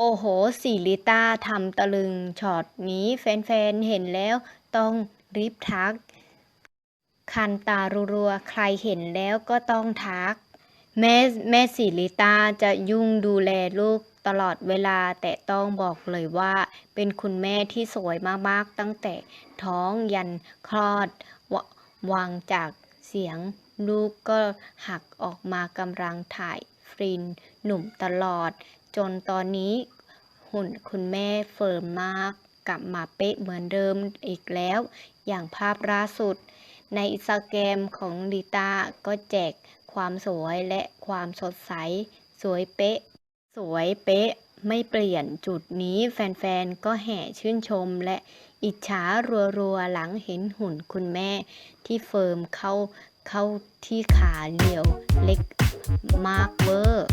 โอ้โหสิริต้าทำตะลึงช็อตนี้แฟนๆ เห็นแล้วต้องรีบทัก คันตารัวๆ ใครเห็นแล้วก็ต้องทัก แม่แม่สิริต้าจะยุ่งดูแลลูกตลอดเวลาแต่ต้องบอกเลยว่า เป็นคุณแม่ที่สวยมากๆ ตั้งแต่ท้องยันคลอดววางจากเสียงลูกก็หักออกมากำลังถ่ายฟรินหนุ่มตลอด จนตอนนี้หุ่นคุณแม่เฟิร์มมากกลับมาเป๊ะเหมือนเดิมอีกแล้ว อย่างภาพล่าสุด ในอินสตาแกรมของลิต้าก็แจกความสวยและความสดใส สวยเป๊ะ สวยเป๊ะไม่เปลี่ยนจุดนี้แฟนๆ ก็แห่ชื่นชมและอิจฉารัวๆ หลังเห็นหุ่นคุณแม่ที่เฟิร์มเข้าเข้าที่ขาเดียวเล็กมากเวอร์